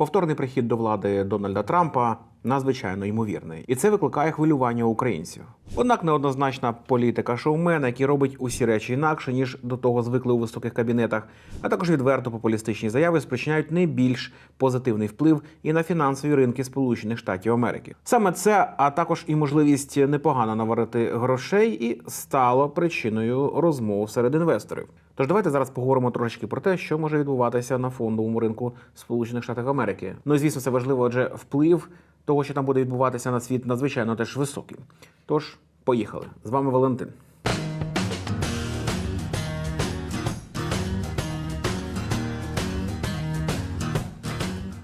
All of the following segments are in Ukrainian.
Повторний прихід до влади Дональда Трампа надзвичайно ймовірний, і це викликає хвилювання українців. Однак неоднозначна політика шоумена, який робить усі речі інакше ніж до того звикли у високих кабінетах, а також відверто популістичні заяви спричиняють не більш позитивний вплив і на фінансові ринки Сполучених Штатів Америки. Саме це, а також і можливість непогано наварити грошей, і стало причиною розмов серед інвесторів. Тож давайте зараз поговоримо трошечки про те, що може відбуватися на фондовому ринку Сполучених Штатів Америки. Ну і звісно, це важливо, адже вплив того, що там буде відбуватися на світ, надзвичайно теж високий. Тож, поїхали. З вами Валентин.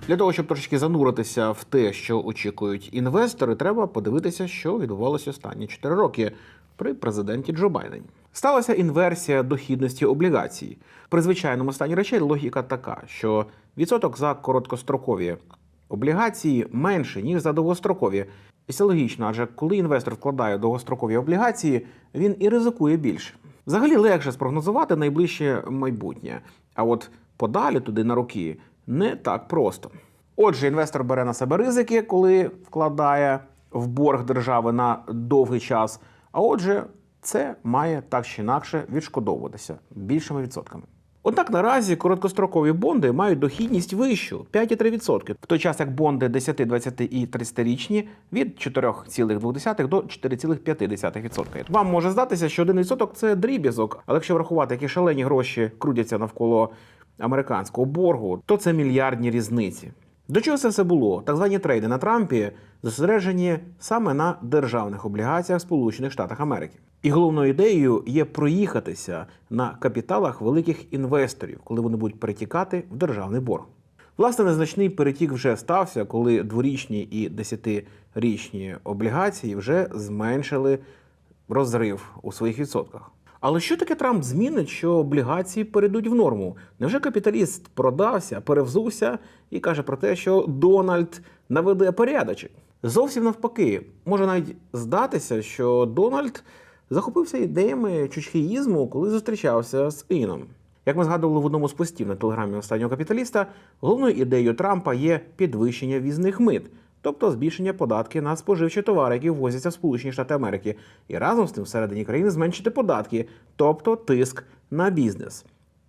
Для того, щоб трошечки зануритися в те, що очікують інвестори, треба подивитися, що відбувалося останні 4 роки при президенті Джо Байдені. Сталася інверсія дохідності облігацій. При звичайному стані речей логіка така, що відсоток за короткострокові облігації менше, ніж за довгострокові. І це логічно, адже коли інвестор вкладає довгострокові облігації, він і ризикує більше. Взагалі легше спрогнозувати найближче майбутнє, а от подалі туди на роки не так просто. Отже, інвестор бере на себе ризики, коли вкладає в борг держави на довгий час. А отже, це має так чи інакше відшкодовуватися більшими відсотками. Однак наразі короткострокові бонди мають дохідність вищу 5,3%, в той час як бонди 10, 20 і 30-річні від 4,2 до 4,5%. Вам може здатися, що 1% – це дріб'язок, але якщо врахувати, які шалені гроші крутяться навколо американського боргу, то це мільярдні різниці. До чого це все було? Так звані трейди на Трампі зосереджені саме на державних облігаціях Сполучених Штатів Америки. І головною ідеєю є проїхатися на капіталах великих інвесторів, коли вони будуть перетікати в державний борг. Власне, незначний перетік вже стався, коли дворічні і десятирічні облігації вже зменшили розрив у своїх відсотках. Але що таке Трамп змінить, що облігації перейдуть в норму? Невже капіталіст продався, перевзувся і каже про те, що Дональд наведе порядочок? Зовсім навпаки, може навіть здатися, що Дональд захопився ідеями чучхеїзму, коли зустрічався з Іном. Як ми згадували в одному з постів на телеграмі останнього капіталіста, головною ідеєю Трампа є підвищення візних мит, тобто збільшення податків на споживчі товари, які ввозяться в Сполучені Штати Америки, і разом з тим всередині країни зменшити податки, тобто тиск на бізнес.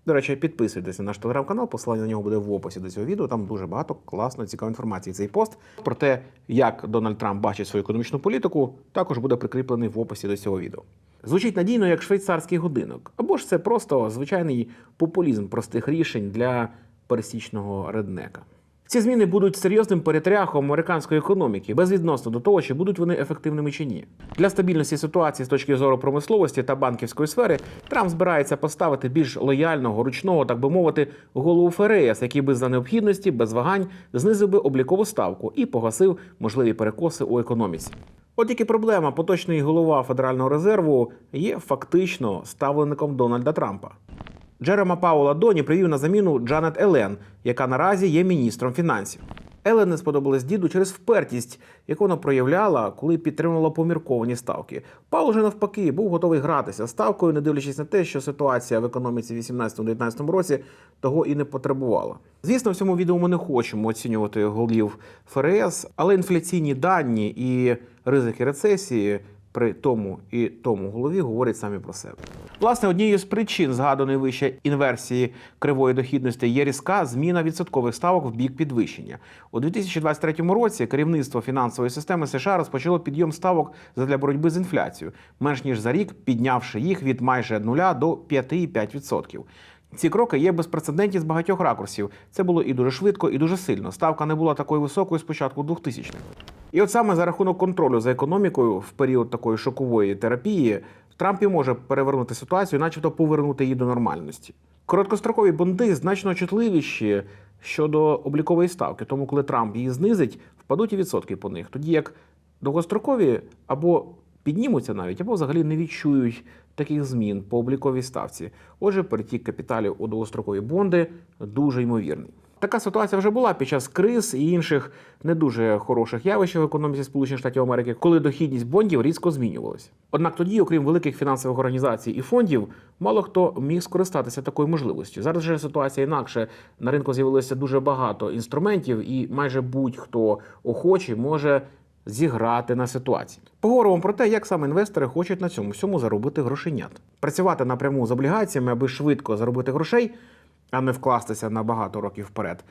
До речі, підписуйтесь на наш телеграм-канал, посилання на нього буде в описі до цього відео. Там дуже багато класної цікавої інформації. Цей пост про те, як Дональд Трамп бачить свою економічну політику, також буде прикріплений в описі до цього відео. Звучить надійно як швейцарський годинок, або ж це просто звичайний популізм простих рішень для пересічного реднека. Ці зміни будуть серйозним перетряхом американської економіки, безвідносно до того, чи будуть вони ефективними чи ні. Для стабільності ситуації з точки зору промисловості та банківської сфери Трамп збирається поставити більш лояльного, ручного, так би мовити, голову ФРС, який би за необхідності без вагань знизив би облікову ставку і погасив можливі перекоси у економіці. От тільки проблема поточний голова Федерального резерву є фактично ставленником Дональда Трампа. Джерема Паула Доні привів на заміну Джанет Елен, яка наразі є міністром фінансів. Елен не сподобалась діду через впертість, яку вона проявляла, коли підтримувала помірковані ставки. Паул же навпаки був готовий гратися ставкою, не дивлячись на те, що ситуація в економіці в 18-19 році того і не потребувала. Звісно, в цьому відео ми не хочемо оцінювати голів ФРС, але інфляційні дані і ризики рецесії при тому і тому голові говорять самі про себе. Власне, однією з причин згаданої вище інверсії кривої дохідності є різка зміна відсоткових ставок в бік підвищення. У 2023 році керівництво фінансової системи США розпочало підйом ставок для боротьби з інфляцією, менш ніж за рік піднявши їх від майже 0 до 5,5%. Ці кроки є безпрецедентні з багатьох ракурсів. Це було і дуже швидко, і дуже сильно. Ставка не була такою високою з початку 2000-х. І от саме за рахунок контролю за економікою в період такої шокової терапії Трамп і може перевернути ситуацію, начебто повернути її до нормальності. Короткострокові бонди значно чутливіші щодо облікової ставки, тому коли Трамп її знизить, впадуть і відсотки по них. Тоді як довгострокові або піднімуться навіть, або взагалі не відчують таких змін по обліковій ставці. Отже, перетік капіталів у довгострокові бонди дуже ймовірний. Така ситуація вже була під час криз і інших не дуже хороших явищ в економіці Сполучених Штатів Америки, коли дохідність бондів різко змінювалася. Однак тоді, окрім великих фінансових організацій і фондів, мало хто міг скористатися такою можливістю. Зараз же ситуація інакше. На ринку з'явилося дуже багато інструментів, і майже будь-хто охочий може зіграти на ситуації. Поговоримо про те, як саме інвестори хочуть на цьому всьому заробити грошенят. Працювати напряму з облігаціями, аби швидко заробити грошей, а не вкластися на багато років вперед.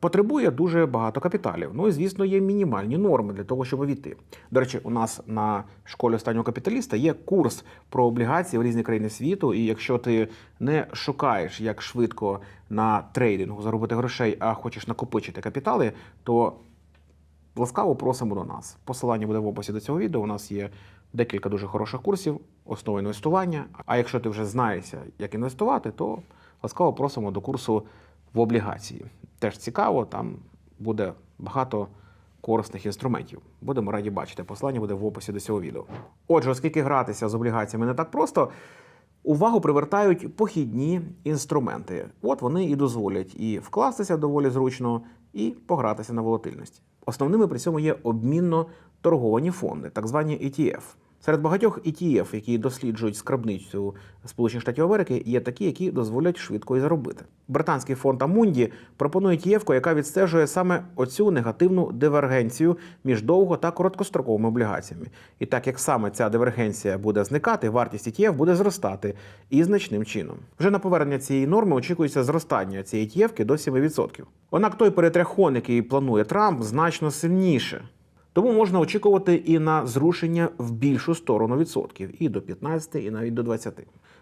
Потребує дуже багато капіталів. Ну і звісно, є мінімальні норми для того, щоб увійти. До речі, у нас на школі останнього капіталіста є курс про облігації в різні країни світу. І якщо ти не шукаєш, як швидко на трейдингу заробити грошей, а хочеш накопичити капітали, то ласкаво просимо до нас. Посилання буде в описі до цього відео. У нас є декілька дуже хороших курсів, основи інвестування. А якщо ти вже знаєшся, як інвестувати, то ласкаво просимо до курсу в облігації. Теж цікаво, там буде багато корисних інструментів. Будемо раді бачити. Посилання буде в описі до цього відео. Отже, оскільки гратися з облігаціями не так просто. Увагу привертають похідні інструменти. От вони і дозволять і вкластися доволі зручно, і погратися на волатильності. Основними при цьому є обмінно торговані фонди, так звані ETF. Серед багатьох ETF, які досліджують скрабницю Сполучених Штатів Америки, є такі, які дозволять швидко і заробити. Британський фонд Амунді пропонує ETF, яка відстежує саме оцю негативну дивергенцію між довго та короткостроковими облігаціями. І так як саме ця дивергенція буде зникати, вартість ETF буде зростати і значним чином. Вже на повернення цієї норми очікується зростання цієї ETF до 7%. Однак той перетряхон, який планує Трамп, значно сильніше. Тому можна очікувати і на зрушення в більшу сторону відсотків, і до 15, і навіть до 20.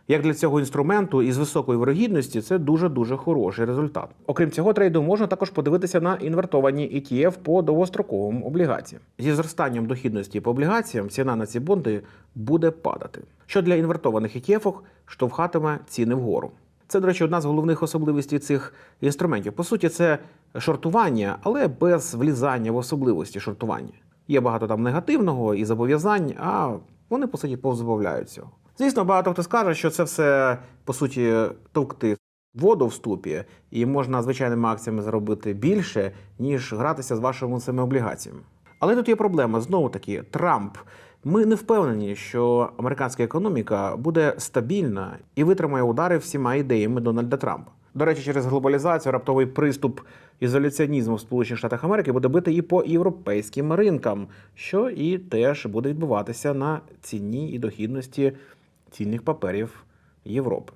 Як для цього інструменту із високої вирогідності це дуже дуже хороший результат. Окрім цього, трейду можна також подивитися на інвертовані ETF по довгостроковим облігаціям. Зі зростанням дохідності по облігаціям ціна на ці бонди буде падати, що для інвертованих ETF штовхатиме ціни вгору. Це, до речі, одна з головних особливостей цих інструментів. По суті, це шортування, але без влізання в особливості шортування. Є багато там негативного і зобов'язань, а вони по суті позбавляють цього. Звісно, багато хто скаже, що це все по суті товкти воду в ступі, і можна звичайними акціями заробити більше, ніж гратися з вашими цими облігаціями. Але тут є проблема. Знову таки, Трамп. Ми не впевнені, що американська економіка буде стабільна і витримає удари всіма ідеями Дональда Трампа. До речі, через глобалізацію раптовий приступ ізоляціонізму в Сполучених Штатах Америки буде бити і по європейським ринкам, що і теж буде відбуватися на ціні і дохідності цінних паперів Європи.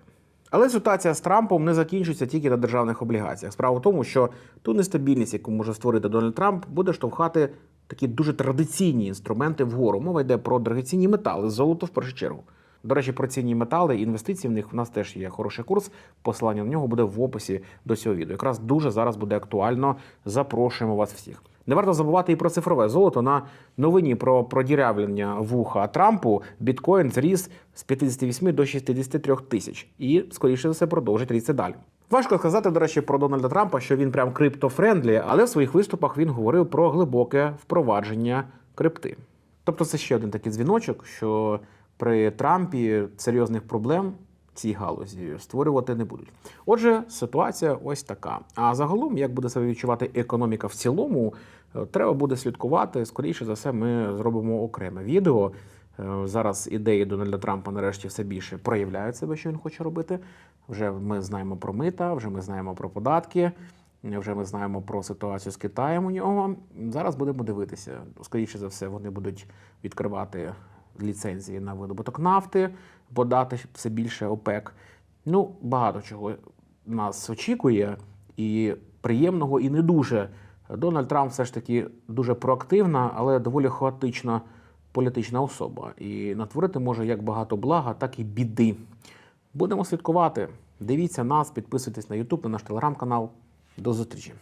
Але ситуація з Трампом не закінчиться тільки на державних облігаціях. Справа в тому, що ту нестабільність, яку може створити Дональд Трамп, буде штовхати такі дуже традиційні інструменти вгору. Мова йде про дорогоцінні метали, золото в першу чергу. До речі, про цінні метали, інвестиції в них у нас теж є хороший курс. Посилання на нього буде в описі до цього відео. Якраз дуже зараз буде актуально. Запрошуємо вас всіх. Не варто забувати і про цифрове золото. На новині про продірявлення вуха Трампу біткоін зріс з 58 до 63 тисяч і, скоріше за все, продовжить рісти далі. Важко сказати, до речі, про Дональда Трампа, що він прям криптофрендлі, але в своїх виступах він говорив про глибоке впровадження крипти. Тобто, це ще один такий дзвіночок, що при Трампі серйозних проблем цій галузі створювати не будуть. Отже, ситуація ось така. А загалом, як буде себе відчувати економіка в цілому, е, треба буде слідкувати. Скоріше за все, ми зробимо окреме відео. Е, Зараз ідеї Дональда Трампа нарешті все більше проявляють себе, що він хоче робити. Вже ми знаємо про мита, вже ми знаємо про податки, вже ми знаємо про ситуацію з Китаєм у нього. Зараз будемо дивитися. Скоріше за все, вони будуть відкривати ліцензії на видобуток нафти, подати все більше ОПЕК. Ну, багато чого нас очікує, і приємного, і не дуже. Дональд Трамп все ж таки дуже проактивна, але доволі хаотична політична особа. І натворити може як багато блага, так і біди. Будемо слідкувати. Дивіться нас, підписуйтесь на YouTube, на наш телеграм-канал. До зустрічі!